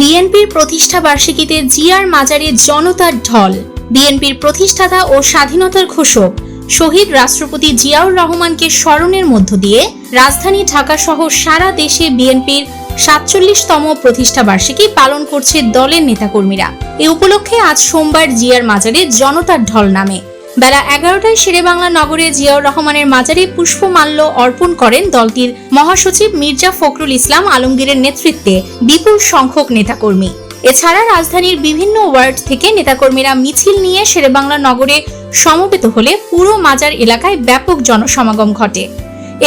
বিএনপির প্রতিষ্ঠা বার্ষিকীতে জিয়ার মাজারে জনতার ঢল। বিএনপির প্রতিষ্ঠাতা ও স্বাধীনতার ঘোষক শহীদ রাষ্ট্রপতি জিয়াউর রহমানকে স্মরণের মধ্য দিয়ে রাজধানী ঢাকা সহ সারা দেশে বিএনপির সাতচল্লিশতম প্রতিষ্ঠা বার্ষিকী পালন করছে দলের নেতাকর্মীরা। এ উপলক্ষে আজ সোমবার জিয়ার মাজারে জনতার ঢল নামে। বেলা এগারোটায় শেরেবাংলা নগরে জিয়াউর রহমানের মাজারে পুষ্পমাল্য অর্পণ করেন দলটির মহাসচিব মির্জা ফখরুল ইসলাম আলমগীরের নেতৃত্বে বিপুল সংখ্যক নেতাকর্মী। এছাড়া রাজধানীর বিভিন্ন ওয়ার্ড থেকে নেতাকর্মীরা মিছিল নিয়ে শেরেবাংলা নগরে সমবেত হলে পুরো মাজার এলাকায় ব্যাপক জনসমাগম ঘটে।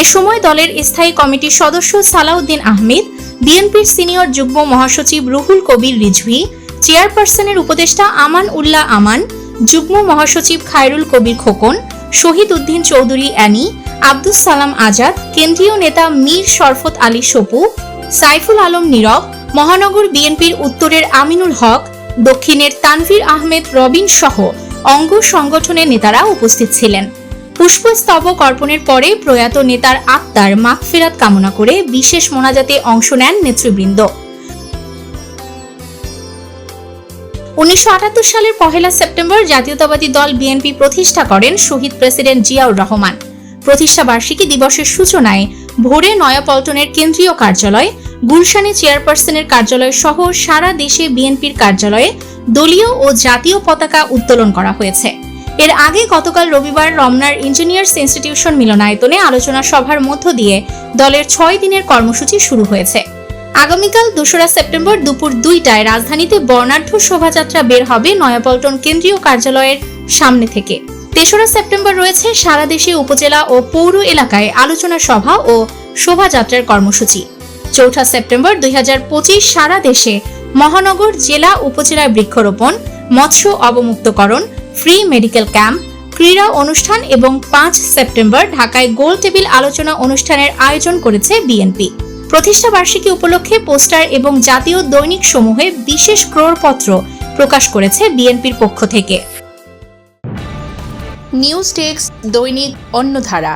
এ সময় দলের স্থায়ী কমিটির সদস্য সালাউদ্দিন আহমেদ, বিএনপির সিনিয়র যুগ্ম মহাসচিব রুহুল কবির রিজভি, চেয়ারপারসনের উপদেষ্টা আমান উল্লাহ আমান যুগ্ম মহাসচিব খায়রুল কবির খোকন, শহীদ উদ্দিন চৌধুরী অ্যানি, আব্দুস সালাম আজাদ, কেন্দ্রীয় নেতা মীর শরফত আলী সপু, সাইফুল আলম নীরব, মহানগর বিএনপির উত্তরের আমিনুল হক, দক্ষিণের তানভীর আহমেদ রবিন সহ অঙ্গ সংগঠনের নেতারা উপস্থিত ছিলেন। পুষ্পস্তবক অর্পণের পরে প্রয়াত নেতার আত্মার মাগফিরাত কামনা করে বিশেষ মোনাজাতে অংশ নেন নেতৃবৃন্দ। উনিশশো আটাত্তর সালের পহেলা সেপ্টেম্বর জাতীয়তাবাদী দল বিএনপি প্রতিষ্ঠা করেন শহীদ প্রেসিডেন্ট জিয়াউর রহমান। প্রতিষ্ঠা বার্ষিকী দিবসের সূচনায় ভোরে নয়াপল্টনের কেন্দ্রীয় কার্যালয়, গুলশানে চেয়ারপারসনের কার্যালয় সহ সারা দেশে বিএনপির কার্যালয়ে দলীয় ও জাতীয় পতাকা উত্তোলন করা হয়েছে। এর আগে গতকাল রবিবার রমনার ইঞ্জিনিয়ার্স ইনস্টিটিউশন মিলনায়তনে আলোচনা সভার মধ্য দিয়ে দলের ছয় দিনের কর্মসূচি শুরু হয়েছে। আগামীকাল দোসরা সেপ্টেম্বর দুপুর দুইটায় রাজধানীতে বর্ণাঢ্য শোভাযাত্রা বের হবে নয়াপল্টন কেন্দ্রীয় কার্যালয়ের সামনে থেকে। তেসরা সেপ্টেম্বর রয়েছে সারা দেশে উপজেলা ও পৌর এলাকায় আলোচনা সভা ও শোভাযাত্রার কর্মসূচি। চৌঠা সেপ্টেম্বর দুই হাজার পঁচিশ সারা দেশে মহানগর জেলা উপজেলায় বৃক্ষরোপণ, মৎস্য অবমুক্তকরণ ফ্রি মেডিকেল ক্যাম্প ক্রীড়া অনুষ্ঠান এবং পাঁচ সেপ্টেম্বর ঢাকায় গোল টেবিল আলোচনা অনুষ্ঠানের আয়োজন করেছে বিএনপি। প্রতিষ্ঠা বার্ষিকী উপলক্ষে পোস্টার এবং জাতীয় দৈনিক সমূহে বিশেষ ক্রোড়পত্র প্রকাশ করেছে বিএনপির পক্ষ থেকে। নিউজ টেক্স দৈনিক অন্যধারা